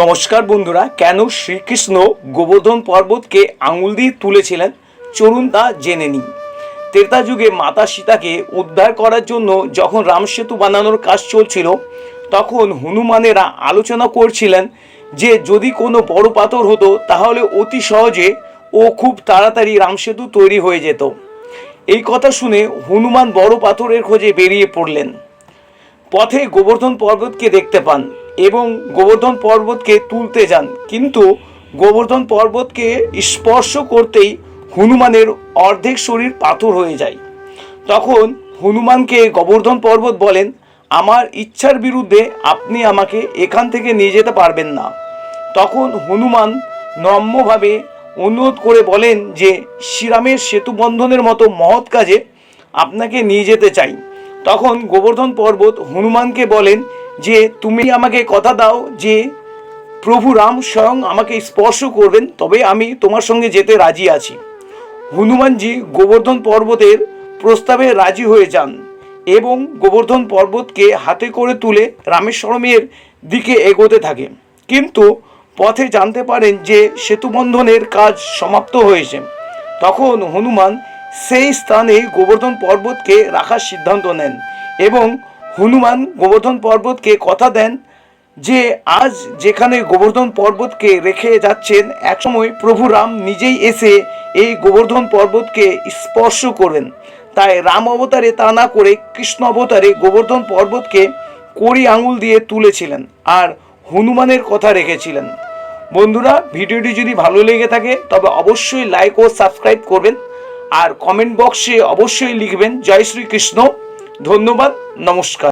নমস্কার বন্ধুরা, কেন শ্রীকৃষ্ণ গোবর্ধন পর্বতকে আঙুল দিয়ে তুলেছিলেন? চলুন তা জেনে নিই। ত্রেতা যুগে মাতা সীতাকে উদ্ধার করার জন্য যখন রাম সেতু বানানোর কাজ চলছিল, তখন হনুমানেরা আলোচনা করছিলেন যে যদি কোনো বড় পাথর হতো, তাহলে অতি সহজে ও খুব তাড়াতাড়ি রাম সেতু তৈরি হয়ে যেত। এই কথা শুনে হনুমান বড় পাথরের খোঁজে বেরিয়ে পড়লেন। পথে গোবর্ধন পর্বতকে দেখতে পান। এবং গোবর্ধন পর্বতকে তুলতে যান। কিন্তু গোবর্ধন পর্বতকে স্পর্শ করতেই হনুমানের অর্ধেক শরীর পাথর হয়ে যায়। তখন হনুমানকে গোবর্ধন পর্বত বলেন, আমার ইচ্ছার বিরুদ্ধে আপনি আমাকে এখান থেকে নিয়ে যেতে পারবেন না। তখন হনুমান নম্রভাবে অনুরোধ করে বলেন যে, শ্রীরামের সেতু বন্ধনের মতো মহৎ কাজে আপনাকে নিয়ে যেতে চাই। তখন গোবর্ধন পর্বত হনুমানকে বলেন যে তুমি আমাকে কথা দাও যে প্রভু রাম স্বয়ং আমাকে স্পর্শ করবেন, তবে আমি তোমার সঙ্গে যেতে রাজি আছি। হনুমানজি গোবর্ধন পর্বতের প্রস্তাবে রাজি হয়ে যান এবং গোবর্ধন পর্বতকে হাতে করে তুলে রামেশ্বরমের দিকে এগোতে থাকে। কিন্তু পথে জানতে পারেন যে সেতুবন্ধনের কাজ সমাপ্ত হয়েছে। তখন হনুমান সেই স্থানে গোবর্ধন পর্বতকে রাখার সিদ্ধান্ত নেন এবং হনুমান গোবর্ধন পর্বতকে কথা দেন যে, আজ যেখানে গোবর্ধন পর্বতকে রেখে যাচ্ছেন, একসময় প্রভু রাম নিজেই এসে এই গোবর্ধন পর্বতকে স্পর্শ করবেন তাই রাম অবতারে তা না করে কৃষ্ণ অবতারে গোবর্ধন পর্বতকে কড়ি আঙুল দিয়ে তুলেছিলেন আর হনুমানের কথা রেখেছিলেন। বন্ধুরা, ভিডিওটি যদি ভালো লেগে থাকে, তবে অবশ্যই লাইক ও সাবস্ক্রাইব করবেন। আর কমেন্ট বক্সে অবশ্যই লিখবেন, জয় শ্রীকৃষ্ণ। ধন্যবাদ নমস্কার।